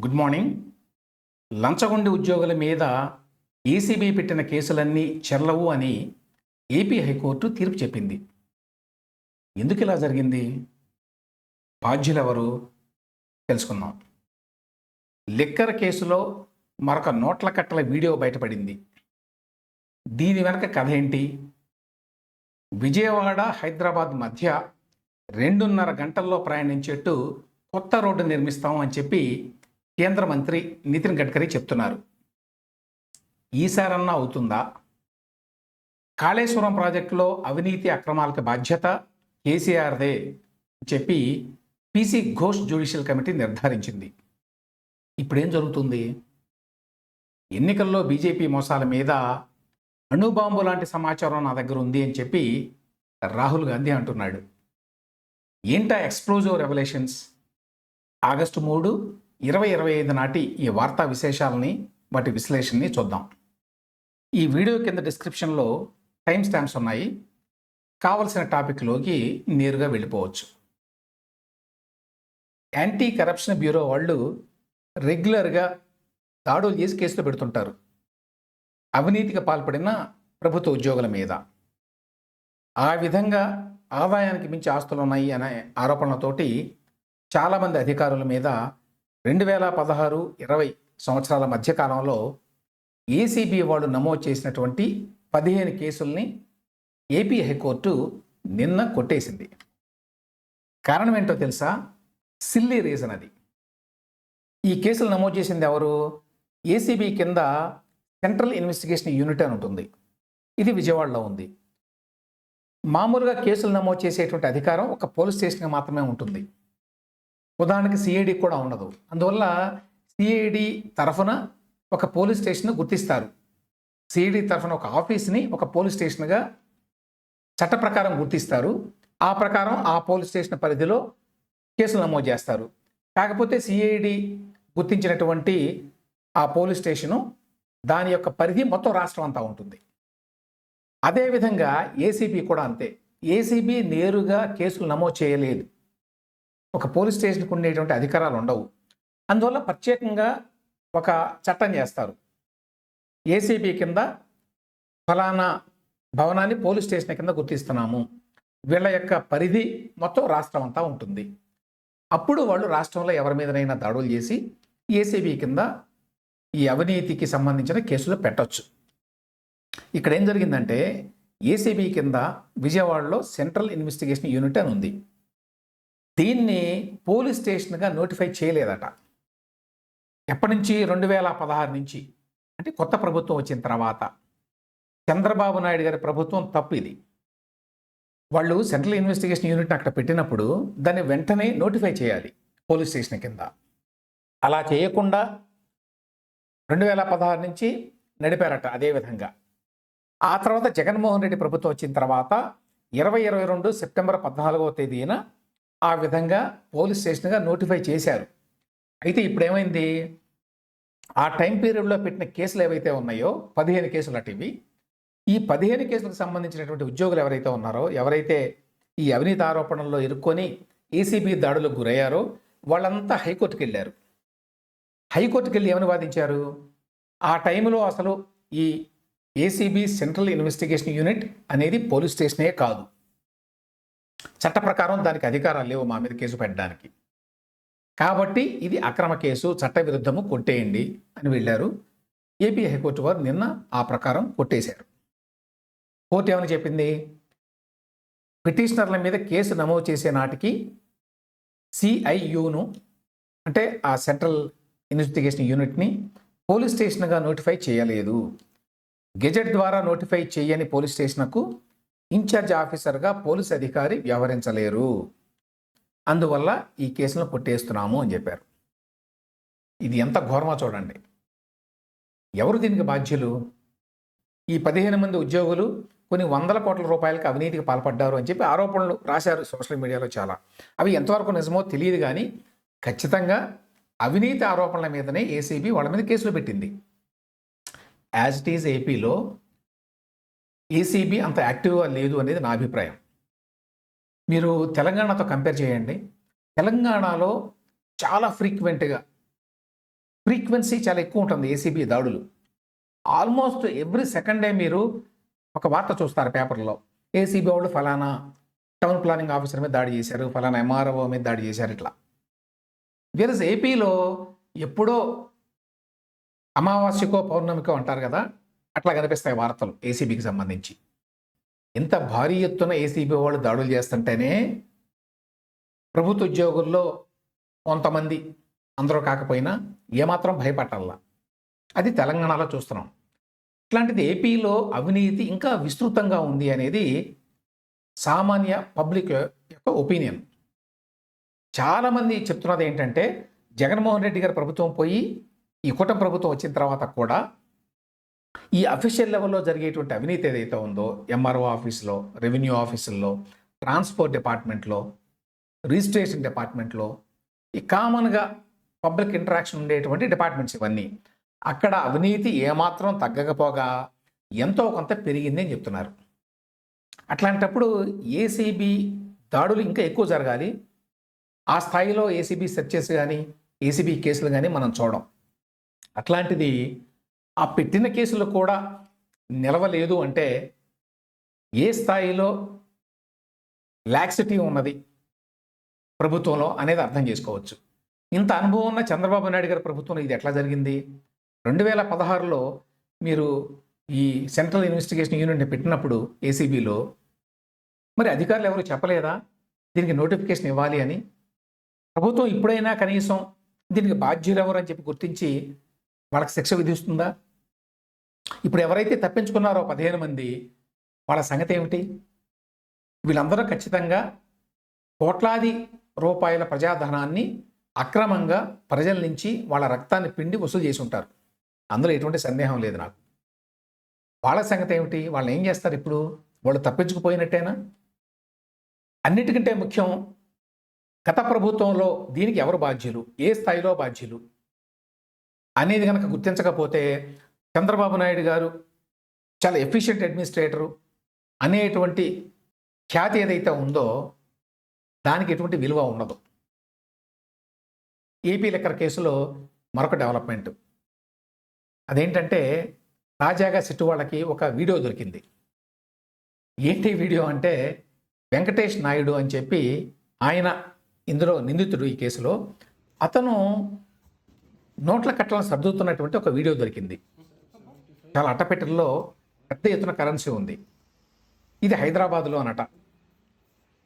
Good morning. లంచగొండి ఉద్యోగుల మీద ACB పెట్టిన కేసులన్నీ చెల్లవు అని ఏపీ హైకోర్టు తీర్పు చెప్పింది. ఎందుకు ఇలా జరిగింది? బాధ్యులెవరు? తెలుసుకుందాం. లిక్కర్ కేసులో మరొక నోట్ల కట్టల వీడియో బయటపడింది. దీని వెనక కథ ఏంటి? విజయవాడ హైదరాబాద్ మధ్య రెండున్నర గంటల్లో ప్రయాణించేట్టు కొత్త రోడ్డు నిర్మిస్తాం అని చెప్పి కేంద్ర మంత్రి నితిన్ గడ్కరీ చెప్తున్నారు. ఈసారన్నా అవుతుందా? కాళేశ్వరం ప్రాజెక్టులో అవినీతి అక్రమాలకు బాధ్యత కేసీఆర్దే చెప్పి పీసీ ఘోష్ జ్యుడిషియల్ కమిటీ నిర్ధారించింది. ఇప్పుడేం జరుగుతుంది? ఎన్నికల్లో బీజేపీ మోసాల మీద అణుబాంబు లాంటి సమాచారం నా దగ్గర ఉంది అని చెప్పి రాహుల్ గాంధీ అంటున్నాడు. ఏంటా ఎక్స్ప్లోజివ్ రెవల్యూషన్స్? ఆగస్టు మూడు ఇరవై ఇరవై ఐదు నాటి ఈ వార్తా విశేషాలని వాటి విశ్లేషణని చూద్దాం. ఈ వీడియో కింద డిస్క్రిప్షన్లో టైం స్టాంప్స్ ఉన్నాయి. కావలసిన టాపిక్లోకి నేరుగా వెళ్ళిపోవచ్చు. యాంటీ కరప్షన్ బ్యూరో వాళ్ళు రెగ్యులర్గా దాడులు చేసి కేసులు పెడుతుంటారు. అవినీతికి పాల్పడిన ప్రభుత్వ ఉద్యోగుల మీద. ఆ విధంగా ఆదాయానికి మించి ఆస్తులు ఉన్నాయి అనే ఆరోపణలతోటి చాలామంది అధికారుల మీద రెండు వేల పదహారు ఇరవై సంవత్సరాల మధ్యకాలంలో ఏసీబీ వాళ్ళు నమోదు చేసినటువంటి పదిహేను కేసుల్ని ఏపీ హైకోర్టు నిన్న కొట్టేసింది. కారణం ఏంటో తెలుసా? సిల్లీ రీజన్ అది. ఈ కేసులు నమోదు చేసింది ఎవరు? ఏసీబీ కింద సెంట్రల్ ఇన్వెస్టిగేషన్ యూనిట్ అని ఉంటుంది. ఇది విజయవాడలో ఉంది. మామూలుగా కేసులు నమోదు చేసేటువంటి అధికారం ఒక పోలీస్ స్టేషన్కి మాత్రమే ఉంటుంది. ఉదాహరణకి సిఐడి కూడా ఉండదు. అందువల్ల సిఐడి తరఫున ఒక పోలీస్ స్టేషన్ గుర్తిస్తారు. సిఐడి తరఫున ఒక ఆఫీస్ని ఒక పోలీస్ స్టేషన్గా చట్ట ప్రకారం గుర్తిస్తారు. ఆ ప్రకారం ఆ పోలీస్ స్టేషన్ పరిధిలో కేసులు నమోదు చేస్తారు. కాకపోతే సిఐడి గుర్తించినటువంటి ఆ పోలీస్ స్టేషను దాని యొక్క పరిధి మొత్తం రాష్ట్రం అంతా ఉంటుంది. అదేవిధంగా ఏసీబీ కూడా అంతే. ఏసీబీ నేరుగా కేసులు నమోదు చేయలేదు. ఒక పోలీస్ స్టేషన్కి ఉండేటువంటి అధికారాలు ఉండవు. అందువల్ల ప్రత్యేకంగా ఒక చట్టం చేస్తారు. ఏసీబీ కింద ఫలానా భవనాన్ని పోలీస్ స్టేషన్ కింద గుర్తిస్తున్నాము. వీళ్ళ యొక్క పరిధి మొత్తం రాష్ట్రం అంతా ఉంటుంది. అప్పుడు వాళ్ళు రాష్ట్రంలో ఎవరి మీదనైనా దాడులు చేసి ఏసీబీ కింద ఈ అవినీతికి సంబంధించిన కేసులు పెట్టొచ్చు. ఇక్కడ ఏం జరిగిందంటే ఏసీబీ కింద విజయవాడలో సెంట్రల్ ఇన్వెస్టిగేషన్ యూనిట్ అని ఉంది. దీన్ని పోలీస్ స్టేషన్గా నోటిఫై చేయలేదట. ఎప్పటి నుంచి రెండు వేల పదహారు నుంచి. అంటే కొత్త ప్రభుత్వం వచ్చిన తర్వాత. చంద్రబాబు నాయుడు గారి ప్రభుత్వం తప్పు ఇది. వాళ్ళు సెంట్రల్ ఇన్వెస్టిగేషన్ యూనిట్ అక్కడ పెట్టినప్పుడు దాన్ని వెంటనే నోటిఫై చేయాలి పోలీస్ స్టేషన్ కింద. అలా చేయకుండా రెండు వేల పదహారు నుంచి నడిపారట అదే విధంగా. ఆ తర్వాత జగన్మోహన్ రెడ్డి ప్రభుత్వం వచ్చిన తర్వాత ఇరవై ఇరవై రెండు సెప్టెంబర్ పద్నాలుగవ తేదీన ఆ విధంగా పోలీస్ స్టేషన్గా నోటిఫై చేశారు. అయితే ఇప్పుడు ఏమైంది ఆ టైం పీరియడ్లో పెట్టిన కేసులు ఏవైతే ఉన్నాయో పదిహేను కేసులు అటు ఈ పదిహేను కేసులకు సంబంధించినటువంటి ఉద్యోగులు ఎవరైతే ఉన్నారో ఎవరైతే ఈ అవినీతి ఆరోపణల్లో ఇరుక్కొని ఏసీబీ దాడులకు గురయ్యారో వాళ్ళంతా హైకోర్టుకి వెళ్ళారు. హైకోర్టుకి వెళ్ళి ఏమని వాదించారు? ఆ టైంలో అసలు ఈ ఏసీబీ సెంట్రల్ ఇన్వెస్టిగేషన్ యూనిట్ అనేది పోలీస్ స్టేషనే కాదు. చట్ట ప్రకారం దానికి అధికారాలు లేవు మా మీద కేసు పెట్టడానికి. కాబట్టి ఇది అక్రమ కేసు చట్ట విరుద్ధము కొట్టేయండి అని వెళ్ళారు. ఏపీ హైకోర్టు వారు నిన్న ఆ ప్రకారం కొట్టేశారు. కోర్టు ఏమని చెప్పింది? పిటిషనర్ల మీద కేసు నమోదు చేసే నాటికి సిఐయును అంటే ఆ సెంట్రల్ ఇన్వెస్టిగేషన్ యూనిట్ని పోలీస్ స్టేషన్గా నోటిఫై చేయలేదు. గెజెట్ ద్వారా నోటిఫై చేయని పోలీస్ స్టేషన్కు ఇన్ఛార్జ్ ఆఫీసర్గా పోలీస్ అధికారి వ్యవహరించలేరు. అందువల్ల ఈ కేసును కొట్టేస్తున్నాము అని చెప్పారు. ఇది ఎంత ఘోరమో చూడండి. ఎవరు దీనికి బాధ్యులు? ఈ పదిహేను మంది ఉద్యోగులు కొన్ని వందల కోట్ల రూపాయలకి అవినీతికి పాల్పడ్డారు అని చెప్పి ఆరోపణలు రాశారు సోషల్ మీడియాలో చాలా. అవి ఎంతవరకు నిజమో తెలియదు కానీ ఖచ్చితంగా అవినీతి ఆరోపణల మీదనే ఏసీబీ వాళ్ళ మీద కేసులు పెట్టింది. యాజ్ ఇట్ ఈజ్ ఏపీలో ఏసీబీ అంత యాక్టివ్గా లేదు అనేది నా అభిప్రాయం. మీరు తెలంగాణతో కంపేర్ చేయండి. తెలంగాణలో చాలా ఫ్రీక్వెంట్గా ఫ్రీక్వెన్సీ చాలా ఎక్కువ ఉంటుంది ఏసీబీ దాడులు. ఆల్మోస్ట్ ఎవ్రీ సెకండ్ డే మీరు ఒక వార్త చూస్తారు పేపర్లో. ఏసీబీ వాళ్ళు ఫలానా టౌన్ ప్లానింగ్ ఆఫీసర్ మీద దాడి చేశారు ఫలానా ఎంఆర్ఓ మీద దాడి చేశారు ఇట్లా. వేరస్ ఏపీలో ఎప్పుడో అమావాస్యకో పౌర్ణమికో అంటారు కదా అట్లా కనిపిస్తాయి వార్తలు ఏసీబీకి సంబంధించి. ఇంత భారీ ఎత్తున ఏసీబీ వాళ్ళు దాడులు చేస్తుంటేనే ప్రభుత్వ ఉద్యోగుల్లో కొంతమంది అందరూ కాకపోయినా ఏమాత్రం భయపడాల అది తెలంగాణలో చూస్తున్నాం. ఇట్లాంటిది ఏపీలో అవినీతి ఇంకా విస్తృతంగా ఉంది అనేది సామాన్య పబ్లిక్ యొక్క ఒపీనియన్. చాలామంది చెప్తున్నది ఏంటంటే జగన్మోహన్ రెడ్డి గారి ప్రభుత్వం పోయి ఈ కూటమి ప్రభుత్వం వచ్చిన తర్వాత కూడా ఈ అఫీషియల్ లెవెల్లో జరిగేటువంటి అవినీతి ఏదైతే ఉందో ఎంఆర్ఓ ఆఫీస్లో రెవెన్యూ ఆఫీసుల్లో ట్రాన్స్పోర్ట్ డిపార్ట్మెంట్లో రిజిస్ట్రేషన్ డిపార్ట్మెంట్లో ఈ కామన్గా పబ్లిక్ ఇంటరాక్షన్ ఉండేటువంటి డిపార్ట్మెంట్స్ ఇవన్నీ. అక్కడ అవినీతి ఏమాత్రం తగ్గకపోగా ఎంతో కొంత పెరిగింది అని చెప్తున్నారు. అట్లాంటప్పుడు ఏసీబీ దాడులు ఇంకా ఎక్కువ జరగాలి. ఆ స్థాయిలో ఏసీబీ సెర్చెస్ కానీ ఏసీబీ కేసులు కానీ మనం చూడం. అట్లాంటిది ఆ పెట్టిన కేసులు కూడా నిలవలేదు అంటే ఏ స్థాయిలో లాక్సిటీ ఉన్నది ప్రభుత్వంలో అనేది అర్థం చేసుకోవచ్చు. ఇంత అనుభవం ఉన్న చంద్రబాబు నాయుడు గారి ప్రభుత్వంలో ఇది ఎట్లా జరిగింది? రెండు వేల పదహారులో మీరు ఈ సెంట్రల్ ఇన్వెస్టిగేషన్ యూనిట్ని పెట్టినప్పుడు ఏసీబీలో మరి అధికారులు ఎవరు చెప్పలేదా? దీనికి నోటిఫికేషన్ ఇవ్వాలి అని? ప్రభుత్వం ఇప్పుడైనా కనీసం దీనికి బాధ్యులు ఎవరు అని చెప్పి గుర్తించి వాళ్ళకి శిక్ష విధిస్తుందా? ఇప్పుడు ఎవరైతే తప్పించుకున్నారో పదిహేను మంది వాళ్ళ సంగతి ఏమిటి? వీళ్ళందరూ ఖచ్చితంగా కోట్లాది రూపాయల ప్రజాధనాన్ని అక్రమంగా ప్రజల నుంచి వాళ్ళ రక్తాన్ని పిండి వసూలు చేసి ఉంటారు. అందులో ఎటువంటి సందేహం లేదు నాకు. వాళ్ళ సంగతి ఏమిటి? వాళ్ళు ఏం చేస్తారు ఇప్పుడు? వాళ్ళు తప్పించుకుపోయినట్టేనా? అన్నిటికంటే ముఖ్యం గత ప్రభుత్వంలో దీనికి ఎవరు బాధ్యులు? ఏ స్థాయిలో బాధ్యులు? అనేది కనుక గుర్తించకపోతే చంద్రబాబు నాయుడు గారు చాలా ఎఫిషియెంట్ అడ్మినిస్ట్రేటరు అనేటువంటి ఖ్యాతి ఏదైతే ఉందో దానికి ఎటువంటి విలువ ఉండదు. ఏపీ లెక్కర్ కేసులో మరొక డెవలప్మెంట్ అదేంటంటే తాజాగా సిట్టు వాళ్ళకి ఒక వీడియో దొరికింది. ఏంటి వీడియో అంటే వెంకటేష్ నాయుడు అని చెప్పి ఆయన ఇందులో నిందితుడు ఈ కేసులో. అతను నోట్ల కట్టలను సర్దుతున్నటువంటి ఒక వీడియో దొరికింది. చాలా అట్టపెట్టెల్లో పెద్ద ఎత్తున కరెన్సీ ఉంది. ఇది హైదరాబాద్లో అనట.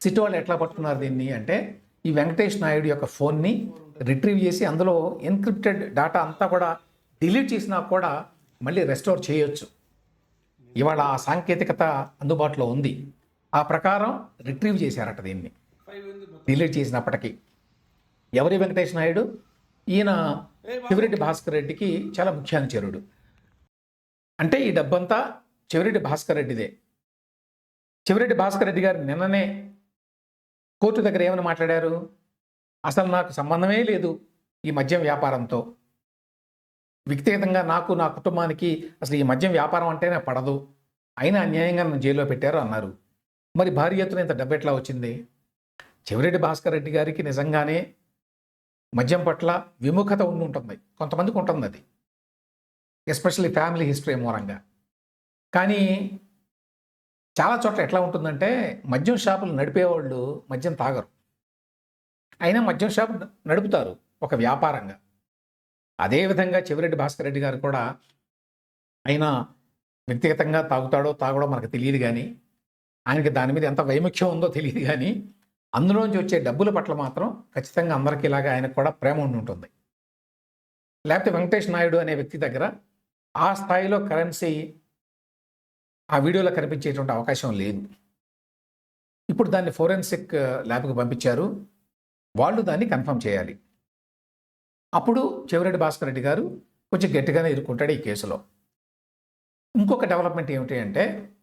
సిటీ వాళ్ళు ఎట్లా పట్టుకున్నారు దీన్ని అంటే ఈ వెంకటేష్ నాయుడు యొక్క ఫోన్ని రిట్రీవ్ చేసి అందులో ఎన్క్రిప్టెడ్ డేటా అంతా కూడా డిలీట్ చేసినా కూడా మళ్ళీ రెస్టోర్ చేయొచ్చు. ఇవాళ ఆ సాంకేతికత అందుబాటులో ఉంది. ఆ ప్రకారం రిట్రీవ్ చేశారట దీన్ని. డిలీట్ చేసినప్పటికీ. ఎవరి వెంకటేష్ నాయుడు? ఈయన చెవిరెడ్డి భాస్కర్ రెడ్డికి చాలా ముఖ్యానుచరుడు. అంటే ఈ డబ్బంతా చెవిరెడ్డి భాస్కర్ రెడ్డిదే. చెవిరెడ్డి భాస్కర్ రెడ్డి గారు నిన్ననే కోర్టు దగ్గర ఏమని మాట్లాడారు? అసలు నాకు సంబంధమే లేదు ఈ మద్యం వ్యాపారంతో. వ్యక్తిగతంగా నాకు నా కుటుంబానికి అసలు ఈ మద్యం వ్యాపారం అంటేనే పడదు. అయినా అన్యాయంగా నన్ను జైల్లో పెట్టారు అన్నారు. మరి భారీ ఎత్తున ఇంత డబ్బు ఎట్లా వచ్చింది? చెవిరెడ్డి భాస్కర్ రెడ్డి గారికి నిజంగానే మద్యం పట్ల విముఖత ఉండి ఉంటుంది కొంతమందికి ఉంటుంది అది ఎస్పెషల్లీ ఫ్యామిలీ హిస్టరీ మూలంగా. కానీ చాలా చోట్ల ఎట్లా ఉంటుందంటే మద్యం షాపులు నడిపేవాళ్ళు మద్యం తాగరు. అయినా మద్యం షాపు నడుపుతారు ఒక వ్యాపారంగా. అదేవిధంగా చెవిరెడ్డి భాస్కర్ రెడ్డి గారు కూడా ఆయన వ్యక్తిగతంగా తాగుతాడో తాగడో మనకు తెలియదు కానీ ఆయనకి దాని మీద ఎంత వైముఖ్యం ఉందో తెలియదు కానీ అందులోంచి వచ్చే డబ్బుల పట్ల మాత్రం ఖచ్చితంగా అందరికీ ఇలాగా ఆయనకు కూడా ప్రేమ ఉండి ఉంటుంది. లేకపోతే వెంకటేష్ నాయుడు అనే వ్యక్తి దగ్గర ఆ స్థాయిలో కరెన్సీ ఆ వీడియోలో కనిపించేటువంటి అవకాశం లేదు. ఇప్పుడు దాన్ని ఫోరెన్సిక్ ల్యాబ్కి పంపించారు. వాళ్ళు దాన్ని కన్ఫర్మ్ చేయాలి. అప్పుడు చెవిరెడ్డి భాస్కర్ రెడ్డి గారు కొంచెం గట్టిగానే ఇరుక్కుంటాడు ఈ కేసులో. ఇంకొక డెవలప్మెంట్ ఏమిటి అంటే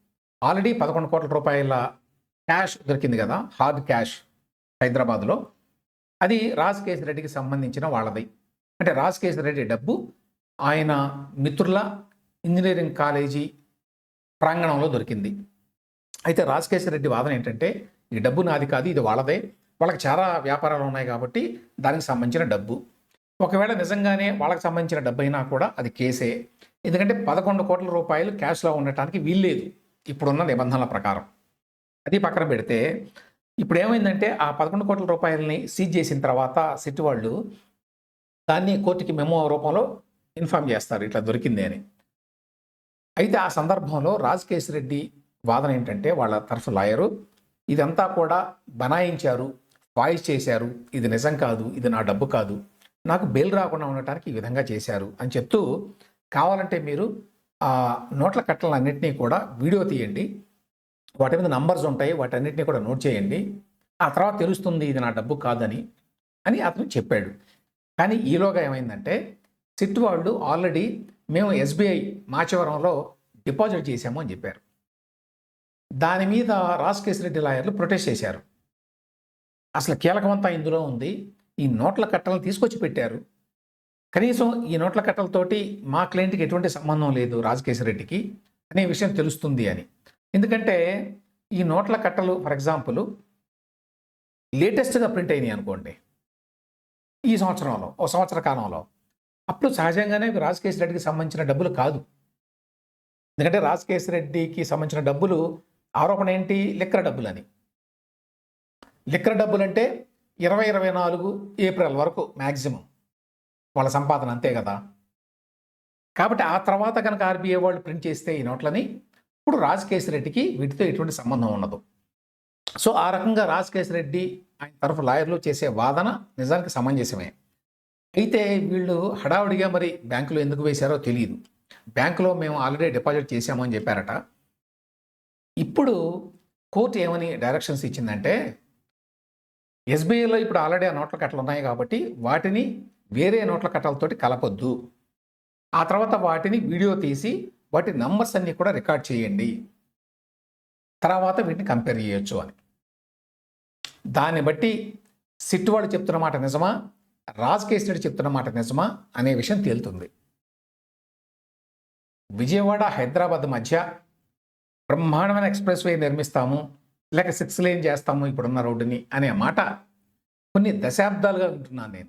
ఆల్రెడీ పదకొండు కోట్ల రూపాయల క్యాష్ దొరికింది కదా హార్డ్ క్యాష్ హైదరాబాద్లో. అది రాజ్ కేసరి రెడ్డికి సంబంధించిన వాళ్ళది. అంటే రాజ్ కేసరి రెడ్డి డబ్బు ఆయన మిత్రుల ఇంజనీరింగ్ కాలేజీ ప్రాంగణంలో దొరికింది. అయితే రాజకేశ్వర రెడ్డి వాదన ఏంటంటే ఈ డబ్బు నాది కాదు ఇది వాళ్ళదే. వాళ్ళకి చాలా వ్యాపారాలు ఉన్నాయి కాబట్టి దానికి సంబంధించిన డబ్బు. ఒకవేళ నిజంగానే వాళ్ళకి సంబంధించిన డబ్బు అయినా కూడా అది కేసే. ఎందుకంటే పదకొండు కోట్ల రూపాయలు క్యాష్లో ఉండటానికి వీల్లేదు. ఇప్పుడున్న నిబంధనల ప్రకారం. అది పక్కన పెడితే ఇప్పుడు ఏమైందంటే ఆ పదకొండు కోట్ల రూపాయలని సీజ్ చేసిన తర్వాత సిట్ వాళ్ళు దాన్ని కోర్టుకి మెమో రూపంలో ఇన్ఫామ్ చేస్తారు ఇట్లా దొరికింది అని. అయితే ఆ సందర్భంలో రాజకేశ్ రెడ్డి వాదన ఏంటంటే వాళ్ళ తరఫు లాయరు ఇదంతా కూడా బనాయించారు వాయిస్ చేశారు ఇది నిజం కాదు ఇది నా డబ్బు కాదు నాకు బెయిల్ రాకుండా ఉండటానికి ఈ విధంగా చేశారు అని చెప్తూ కావాలంటే మీరు ఆ నోట్ల కట్టలన్నింటినీ కూడా వీడియో తీయండి వాటి మీద నంబర్స్ ఉంటాయి వాటన్నిటిని కూడా నోట్ చేయండి ఆ తర్వాత తెలుస్తుంది ఇది నా డబ్బు కాదని అని అతను చెప్పాడు. కానీ ఈలోగా ఏమైందంటే సిట్ వాళ్ళు ఆల్రెడీ మేము ఎస్బీఐ మాచవరంలో డిపాజిట్ చేశాము అని చెప్పారు. దాని మీద రెడ్డి లాయర్లు ప్రొటెస్ట్ చేశారు. అసలు కీలకమంతా ఇందులో ఉంది. ఈ నోట్ల కట్టలను తీసుకొచ్చి పెట్టారు. కనీసం ఈ నోట్ల కట్టలతోటి మా క్లయింట్కి ఎటువంటి సంబంధం లేదు రెడ్డికి అనే విషయం తెలుస్తుంది అని. ఎందుకంటే ఈ నోట్ల కట్టలు ఫర్ ఎగ్జాంపుల్ లేటెస్ట్గా ప్రింట్ అయినాయి అనుకోండి. ఈ సంవత్సరంలో ఓ సంవత్సర కాలంలో. అప్పుడు సహజంగానే రాజకేశ్వర రెడ్డికి సంబంధించిన డబ్బులు కాదు. ఎందుకంటే రాజకేశ్వర రెడ్డికి సంబంధించిన డబ్బులు ఆరోపణ ఏంటి? లిక్కర డబ్బులు అని లిక్కర డబ్బులు అంటే ఇరవై ఇరవై నాలుగు ఏప్రిల్ వరకు మ్యాక్సిమం వాళ్ళ సంపాదన అంతే కదా. కాబట్టి ఆ తర్వాత కనుక ఆర్బీఐ వాళ్ళు ప్రింట్ చేస్తే ఈ నోట్లని ఇప్పుడు రాజకేశ్వర రెడ్డికి వీటితో ఎటువంటి సంబంధం ఉండదు. సో ఆ రకంగా రాజకేశ్వర రెడ్డి ఆయన తరఫు లాయర్లు చేసే వాదన నిజానికి సమంజసమే. అయితే వీళ్ళు హడావుడిగా మరి బ్యాంకులో ఎందుకు వేశారో తెలియదు బ్యాంకులో మేము ఆల్రెడీ డిపాజిట్ చేశామని చెప్పారట. ఇప్పుడు కోర్టు ఏమని డైరెక్షన్స్ ఇచ్చిందంటే ఎస్బీఐలో ఇప్పుడు ఆల్రెడీ ఆ నోట్ల కట్టలు ఉన్నాయి కాబట్టి వాటిని వేరే నోట్ల కట్టలతోటి కలపొద్దు. ఆ తర్వాత వాటిని వీడియో తీసి వాటి నంబర్స్ అన్నీ కూడా రికార్డ్ చేయండి. తర్వాత వీటిని కంపేర్ చేయొచ్చు అని. దాన్ని బట్టి సిట్ వాళ్ళు చెప్తున్న మాట నిజమా? రాజ్ చెప్తున్న మాట నిజమా అనే విషయం తేలుతుంది. విజయవాడ హైదరాబాద్ మధ్య బ్రహ్మాండమైన ఎక్స్ప్రెస్ వే నిర్మిస్తాము లేక సిక్స్ లేన్ చేస్తాము ఇప్పుడున్న రోడ్డుని అనే మాట కొన్ని దశాబ్దాలుగా వింటున్నాను నేను.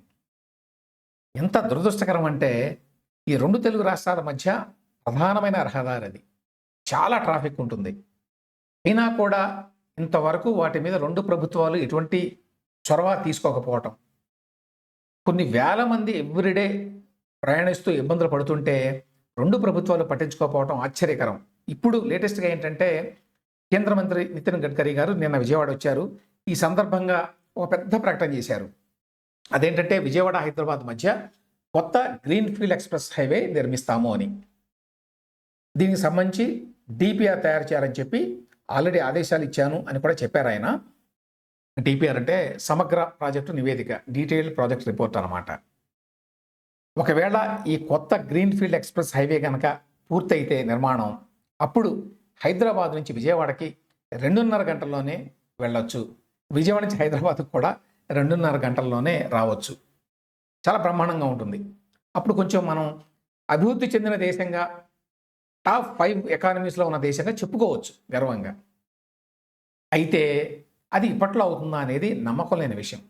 ఎంత దురదృష్టకరం అంటే ఈ రెండు తెలుగు రాష్ట్రాల మధ్య ప్రధానమైన రహదారి అది. చాలా ట్రాఫిక్ ఉంటుంది. అయినా కూడా ఇంతవరకు వాటి మీద రెండు ప్రభుత్వాలు ఎటువంటి చొరవ తీసుకోకపోవటం కొన్ని వేల మంది ఎవ్రీడే ప్రయాణిస్తూ ఇబ్బందులు పడుతుంటే రెండు ప్రభుత్వాలు పట్టించుకోకపోవడం ఆశ్చర్యకరం. ఇప్పుడు లేటెస్ట్గా ఏంటంటే కేంద్ర మంత్రి నితిన్ గడ్కరీ గారు నిన్న విజయవాడ వచ్చారు. ఈ సందర్భంగా ఒక పెద్ద ప్రకటన చేశారు. అదేంటంటే విజయవాడ హైదరాబాద్ మధ్య కొత్త గ్రీన్ ఫీల్డ్ ఎక్స్ప్రెస్ హైవే నిర్మిస్తాము అని. దీనికి సంబంధించి డిపిఆర్ తయారు చేయాలని చెప్పి ఆల్రెడీ ఆదేశాలు ఇచ్చాను అని కూడా చెప్పారు ఆయన. డిపిఆర్ అంటే సమగ్ర ప్రాజెక్టు నివేదిక డీటెయిల్డ్ ప్రాజెక్ట్ రిపోర్ట్ అనమాట ఒకవేళ ఈ కొత్త గ్రీన్ఫీల్డ్ ఎక్స్ప్రెస్ హైవే కనుక పూర్తయితే నిర్మాణం అప్పుడు హైదరాబాద్ నుంచి విజయవాడకి రెండున్నర గంటల్లోనే వెళ్ళొచ్చు. విజయవాడ నుంచి హైదరాబాద్కు కూడా రెండున్నర గంటల్లోనే రావచ్చు. చాలా బ్రహ్మాండంగా ఉంటుంది. అప్పుడు కొంచెం మనం అభివృద్ధి చెందిన దేశంగా టాప్ ఫైవ్ ఎకానమీస్లో ఉన్న దేశంగా చెప్పుకోవచ్చు గర్వంగా. అయితే అది ఇప్పట్లో అవుతుందా అనేది నమ్మకం లేని విషయం.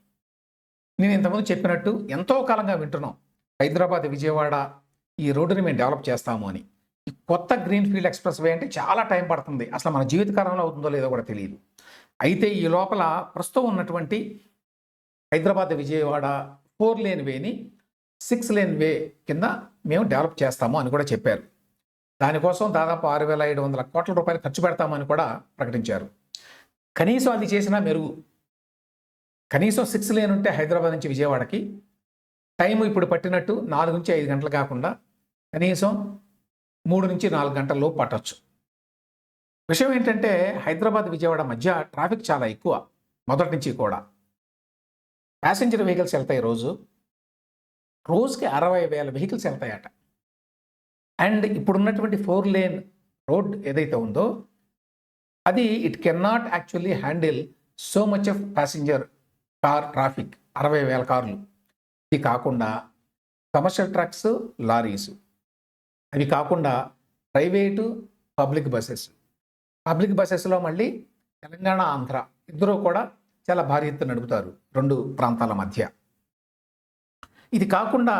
నేను ఇంతకుముందు చెప్పినట్టు ఎంతో కాలంగా వింటున్నాం. హైదరాబాద్ విజయవాడ ఈ రోడ్డుని మేము డెవలప్ చేస్తాము అని. ఈ కొత్త గ్రీన్ ఫీల్డ్ ఎక్స్ప్రెస్ వే అంటే చాలా టైం పడుతుంది. అసలు మన జీవితకాలంలో అవుతుందో లేదో కూడా తెలియదు. అయితే ఈ లోపల ప్రస్తుతం ఉన్నటువంటి హైదరాబాద్ విజయవాడ ఫోర్ లేన్ వేని సిక్స్ లేన్ వే కింద మేము డెవలప్ చేస్తాము అని కూడా చెప్పారు. దానికోసం దాదాపు ఆరు వేల ఐదు వందల కోట్ల రూపాయలు ఖర్చు పెడతామని కూడా ప్రకటించారు. కనీసం అది చేసినా మెరుగు. కనీసం సిక్స్ లేన్ ఉంటే హైదరాబాద్ నుంచి విజయవాడకి టైం ఇప్పుడు పట్టినట్టు నాలుగు నుంచి ఐదు గంటలు కాకుండా కనీసం మూడు నుంచి నాలుగు గంటల్లో పట్టవచ్చు విషయం ఏంటంటే హైదరాబాద్ విజయవాడ మధ్య ట్రాఫిక్ చాలా ఎక్కువ మొదటి నుంచి కూడా. ప్యాసింజర్ వెహికల్స్ వెళ్తాయి రోజు. రోజుకి అరవై వేల వెహికల్స్ వెళ్తాయట. అండ్ ఇప్పుడున్నటువంటి ఫోర్ లేన్ రోడ్ ఏదైతే ఉందో అది it can not actually handle so much of passenger car traffic అరవై వేల కార్లు. ఇది కాకుండా కమర్షియల్ ట్రక్స్ లారీస్ అవి కాకుండా ప్రైవేటు పబ్లిక్ బస్సెస్ పబ్లిక్ బస్సెస్లో మళ్ళీ తెలంగాణ ఆంధ్ర ఇద్దరూ కూడా చాలా భారీ ఎత్తున నడుపుతారు రెండు ప్రాంతాల మధ్య. ఇది కాకుండా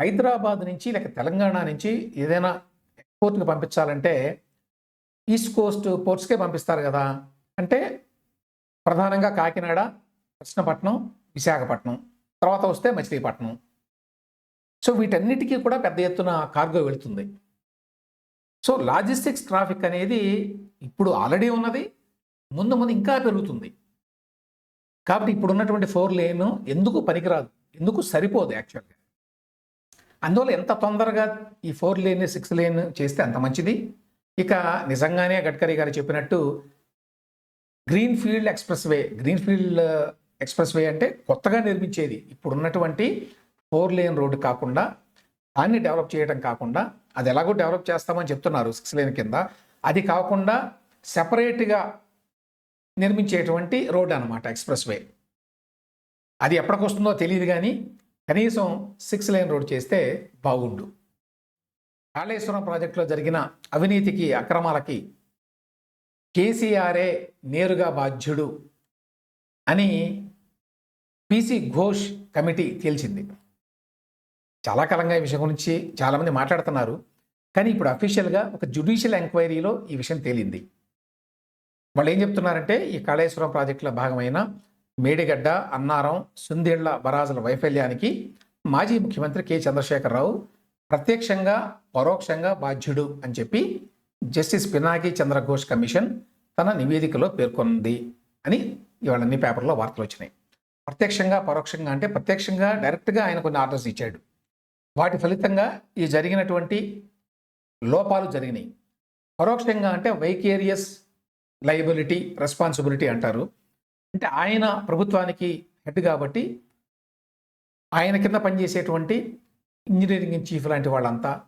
హైదరాబాద్ నుంచి లేక తెలంగాణ నుంచి ఏదైనా ఎక్స్పోర్ట్కి పంపించాలంటే ఈస్ట్ కోస్ట్ పోర్ట్స్కే పంపిస్తారు కదా. అంటే ప్రధానంగా కాకినాడ కృష్ణపట్నం విశాఖపట్నం తర్వాత వస్తే మచిలీపట్నం. సో వీటన్నిటికీ కూడా పెద్ద ఎత్తున కార్గో వెళుతుంది. సో లాజిస్టిక్స్ ట్రాఫిక్ అనేది ఇప్పుడు ఆల్రెడీ ఉన్నది. ముందు ముందు ఇంకా పెరుగుతుంది. కాబట్టి ఇప్పుడు ఉన్నటువంటి ఫోర్ లేన్ ఎందుకు పనికిరాదు? ఎందుకు సరిపోదు యాక్చువల్గా? అందువల్ల ఎంత తొందరగా ఈ ఫోర్ లేన్ సిక్స్ లేన్ చేస్తే అంత మంచిది? ఇక నిజంగానే గడ్కరీ గారు చెప్పినట్టు green field expressway green field expressway అంటే కొత్తగా నిర్మించేది. ఇప్పుడు ఉన్నటువంటి ఫోర్ లేన్ రోడ్డు కాకుండా దాన్ని డెవలప్ చేయడం కాకుండా అది ఎలాగో డెవలప్ చేస్తామని చెప్తున్నారు సిక్స్ లేన్ కింద. అది కాకుండా సెపరేట్గా నిర్మించేటువంటి రోడ్ అనమాట ఎక్స్ప్రెస్ వే అది ఎప్పటికొస్తుందో తెలియదు కానీ కనీసం సిక్స్ లేన్ రోడ్ చేస్తే బాగుండు. కాళేశ్వరం ప్రాజెక్టులో జరిగిన అవినీతికి అక్రమాలకి కేసీఆరే నేరుగా బాధ్యుడు అని పిసి ఘోష్ కమిటీ తేల్చింది. చాలా కాలంగా ఈ విషయం గురించి చాలామంది మాట్లాడుతున్నారు. కానీ ఇప్పుడు అఫీషియల్గా ఒక జ్యుడిషియల్ ఎంక్వైరీలో ఈ విషయం తేలింది. వాళ్ళు ఏం చెప్తున్నారంటే ఈ కాళేశ్వరం ప్రాజెక్టులో భాగమైన మేడిగడ్డ అన్నారం సుందేళ్ళ బరాజుల వైఫల్యానికి మాజీ ముఖ్యమంత్రి కె. చంద్రశేఖరరావు ప్రత్యక్షంగా పరోక్షంగా బాధ్యుడు అని చెప్పి జస్టిస్ పినాకి చంద్రఘోష్ కమిషన్ తన నివేదికలో పేర్కొంది అని ఇవాళ అన్ని పేపర్లో వార్తలు వచ్చినాయి. ప్రత్యక్షంగా పరోక్షంగా అంటే ప్రత్యక్షంగా డైరెక్ట్గా ఆయన కొన్ని ఆర్డర్స్ ఇచ్చాడు. వాటి ఫలితంగా ఈ జరిగినటువంటి లోపాలు జరిగినాయి. పరోక్షంగా అంటే వైకేరియస్ లయబిలిటీ రెస్పాన్సిబిలిటీ అంటారు. అంటే ఆయన ప్రభుత్వానికి హెడ్ కాబట్టి ఆయన కింద పనిచేసేటువంటి ఇంజనీరింగ్ చీఫ్ లాంటి వాళ్ళంతా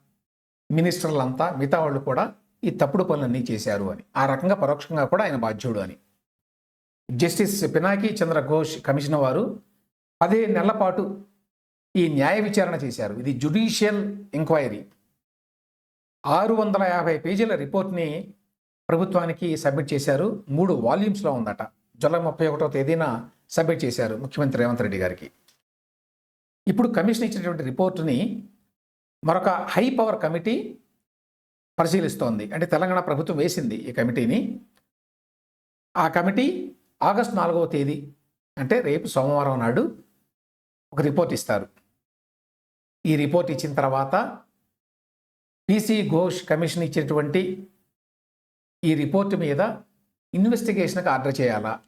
మినిస్టర్లంతా మిగతా వాళ్ళు కూడా ఈ తప్పుడు పనులన్నీ చేశారు అని. ఆ రకంగా పరోక్షంగా కూడా ఆయన బాధ్యుడు అని. జస్టిస్ పినాకి చంద్ర ఘోష్ కమిషన్ వారు పదిహేను నెలల పాటు ఈ న్యాయ విచారణ చేశారు. ఇది జుడిషియల్ ఎంక్వైరీ. ఆరు వందల యాభై పేజీల రిపోర్ట్ని ప్రభుత్వానికి సబ్మిట్ చేశారు. మూడు వాల్యూమ్స్లో ఉందట. జూలై ముప్పై ఒకటో తేదీన సబ్మిట్ చేశారు ముఖ్యమంత్రి రేవంత్ రెడ్డి గారికి. ఇప్పుడు కమిషన్ ఇచ్చినటువంటి రిపోర్టుని మరొక హై పవర్ కమిటీ పరిశీలిస్తోంది. అంటే తెలంగాణ ప్రభుత్వం వేసింది ఈ కమిటీని. ఆ కమిటీ ఆగస్టు నాలుగవ తేదీ అంటే రేపు సోమవారం నాడు ఒక రిపోర్ట్ ఇస్తారు. ఈ రిపోర్ట్ ఇచ్చిన తర్వాత పీసీ ఘోష్ కమిషన్ ఇచ్చినటువంటి ఈ రిపోర్ట్ మీద ఇన్వెస్టిగేషన్కి ఆర్డర్ చేయాలా?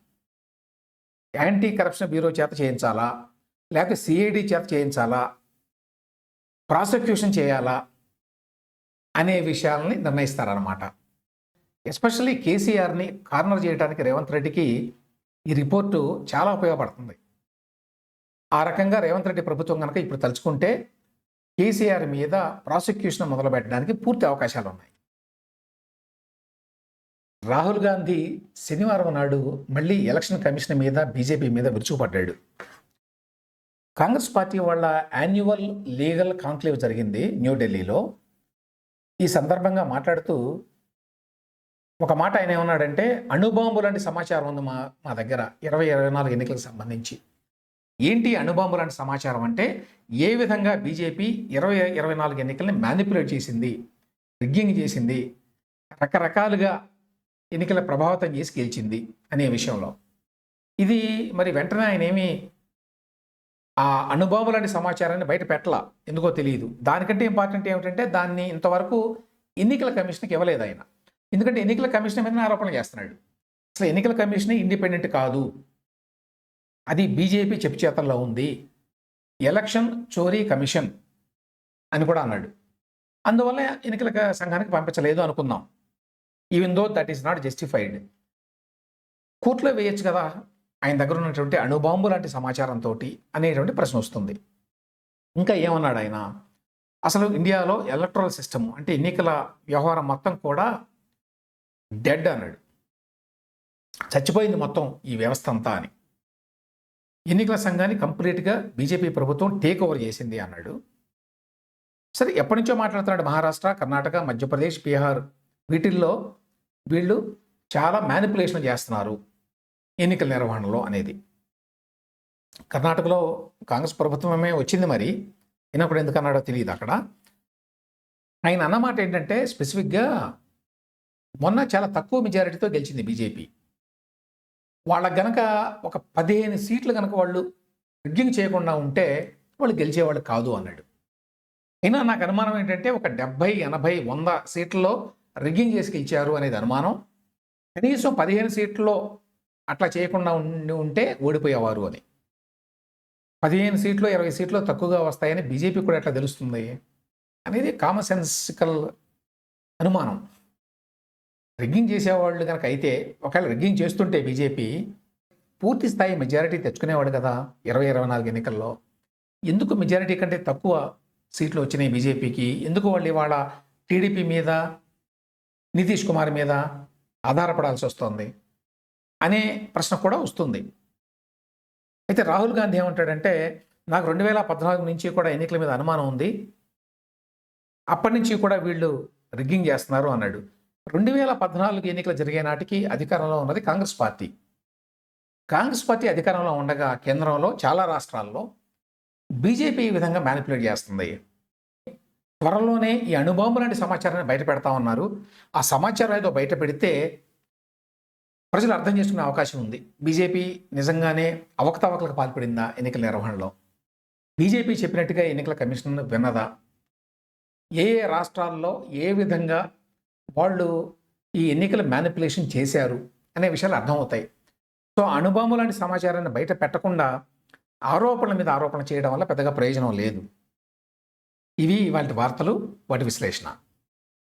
యాంటీ కరప్షన్ బ్యూరో చేత చేయించాలా? లేకపోతే సిఐడి చేత చేయించాలా? ప్రాసిక్యూషన్ చేయాలా? అనే విషయాలని నిర్ణయిస్తారన్నమాట. ఎస్పెషల్లీ కేసీఆర్ని కార్నర్ చేయడానికి రేవంత్ రెడ్డికి ఈ రిపోర్టు చాలా ఉపయోగపడుతుంది. ఆ రకంగా రేవంత్ రెడ్డి ప్రభుత్వం కనుక ఇప్పుడు తలుచుకుంటే కేసీఆర్ మీద ప్రాసిక్యూషన్ మొదలు పెట్టడానికి పూర్తి అవకాశాలు ఉన్నాయి. రాహుల్ గాంధీ శనివారం నాడు మళ్ళీ ఎలక్షన్ కమిషన్ మీద బీజేపీ మీద విరుచుకుపడ్డాడు. కాంగ్రెస్ పార్టీ వాళ్ళ యాన్యువల్ లీగల్ కాంక్లేవ్ జరిగింది న్యూఢిల్లీలో ఈ సందర్భంగా మాట్లాడుతూ ఒక మాట ఆయన ఏమన్నాడంటే అణుబాంబు లాంటి సమాచారం ఉంది మా మా దగ్గర ఇరవై ఇరవై నాలుగు ఎన్నికలకు సంబంధించి. ఏంటి అణుబాంబు లాంటి సమాచారం అంటే ఏ విధంగా బీజేపీ ఇరవై ఇరవై నాలుగు ఎన్నికల్ని మ్యానిపులేట్ చేసింది రిగ్గింగ్ చేసింది రకరకాలుగా ఎన్నికల ప్రభావితం చేసి గెలిచింది అనే విషయంలో. ఇది మరి వెంటనే ఆయన ఏమి ఆ అనుభవం లాంటి సమాచారాన్ని బయట పెట్టలా. ఎందుకో తెలియదు. దానికంటే ఇంపార్టెంట్ ఏమిటంటే దాన్ని ఇంతవరకు ఎన్నికల కమిషన్కి ఇవ్వలేదు ఆయన. ఎందుకంటే ఎన్నికల కమిషన్ మీద ఆరోపణలు చేస్తున్నాడు. అసలు ఎన్నికల కమిషన్ ఇండిపెండెంట్ కాదు. అది బీజేపీ చెప్పు చేతల్లో ఉంది. ఎలక్షన్ చోరీ కమిషన్ అని కూడా అన్నాడు. అందువల్ల ఎన్నికల సంఘానికి పంపించలేదు అనుకుందాం. Even though that is not justified కోర్టులో వేయచ్చు కదా. ఆయన దగ్గర ఉన్నటువంటి అణుబాంబు లాంటి సమాచారంతో అనేటువంటి ప్రశ్న వస్తుంది. ఇంకా ఏమన్నాడు ఆయన? అసలు ఇండియాలో ఎలక్ట్రల్ సిస్టమ్ అంటే ఎన్నికల వ్యవహారం మొత్తం కూడా డెడ్ అన్నాడు. చచ్చిపోయింది మొత్తం ఈ వ్యవస్థ అంతా అని. ఎన్నికల సంఘాన్ని కంప్లీట్గా బీజేపీ ప్రభుత్వం టేక్ ఓవర్ చేసింది అన్నాడు. సరే ఎప్పటి నుంచో మాట్లాడుతున్నాడు మహారాష్ట్ర కర్ణాటక మధ్యప్రదేశ్ బీహార్. వీటిల్లో వీళ్ళు చాలా మ్యానిపులేషన్ చేస్తున్నారు. ఎన్నికల నిర్వహణలో అనేది. కర్ణాటకలో కాంగ్రెస్ ప్రభుత్వమే వచ్చింది మరి. అయినప్పుడు ఎందుకు అన్నాడో తెలియదు అక్కడ. ఆయన అన్నమాట ఏంటంటే స్పెసిఫిక్గా మొన్న చాలా తక్కువ మెజారిటీతో గెలిచింది బీజేపీ. వాళ్ళకి గనక ఒక పదిహేను సీట్లు కనుక వాళ్ళు రిగ్గింగ్ చేయకుండా ఉంటే వాళ్ళు గెలిచేవాళ్ళు కాదు అన్నాడు. అయినా నాకు అనుమానం ఏంటంటే ఒక డెబ్బై ఎనభై వంద సీట్లలో రిగ్గింగ్ చేసి గెలిచారు అనేది అనుమానం. కనీసం పదిహేను సీట్లలో అట్లా చేయకుండా ఉండి ఉంటే ఓడిపోయేవారు అని. పదిహేను సీట్లు ఇరవై సీట్లు తక్కువగా వస్తాయని బీజేపీ కూడా ఎట్లా తెలుస్తుంది? అనేది కామన్ సెన్సికల్ అనుమానం. రిగ్గింగ్ చేసేవాళ్ళు కనుక అయితే ఒకవేళ రిగ్గింగ్ చేస్తుంటే బీజేపీ పూర్తి స్థాయి మెజారిటీ తెచ్చుకునేవాడు కదా ఇరవై ఇరవై నాలుగు ఎన్నికల్లో. ఎందుకు మెజారిటీ కంటే తక్కువ సీట్లు వచ్చినాయి బీజేపీకి? ఎందుకు వాళ్ళు ఇవాళ టీడీపీ మీద నితీష్ కుమార్ మీద ఆధారపడాల్సి వస్తుంది? అనే ప్రశ్న కూడా వస్తుంది. అయితే రాహుల్ గాంధీ ఏమంటాడంటే నాకు రెండు వేల పద్నాలుగు నుంచి కూడా ఎన్నికల మీద అనుమానం ఉంది. అప్పటి నుంచి కూడా వీళ్ళు రిగ్గింగ్ చేస్తున్నారు అన్నాడు. రెండు వేల పద్నాలుగు ఎన్నికలు జరిగే నాటికి అధికారంలో ఉన్నది కాంగ్రెస్ పార్టీ. కాంగ్రెస్ పార్టీ అధికారంలో ఉండగా కేంద్రంలో చాలా రాష్ట్రాల్లో బీజేపీ ఈ విధంగా మ్యానిపులేట్ చేస్తుంది. త్వరలోనే ఈ అణుబాంబు లాంటి సమాచారాన్ని బయట పెడతా ఉన్నారు ఆ సమాచారం ఏదో బయట పెడితే ప్రజలు అర్థం చేసుకునే అవకాశం ఉంది. బీజేపీ నిజంగానే అవకతవకలకు పాల్పడిందా ఎన్నికల నిర్వహణలో? బీజేపీ చెప్పినట్టుగా ఎన్నికల కమిషన్ విన్నదా ఏ ఏ రాష్ట్రాల్లో ఏ విధంగా వాళ్ళు ఈ ఎన్నికల మ్యానిపులేషన్ చేశారు అనే విషయాలు అర్థమవుతాయి. సో అణుబాంబు లాంటి సమాచారాన్ని బయట పెట్టకుండా ఆరోపణల మీద ఆరోపణ చేయడం వల్ల పెద్దగా ప్రయోజనం లేదు. ఇవి వాటి వార్తలు వాటి విశ్లేషణ.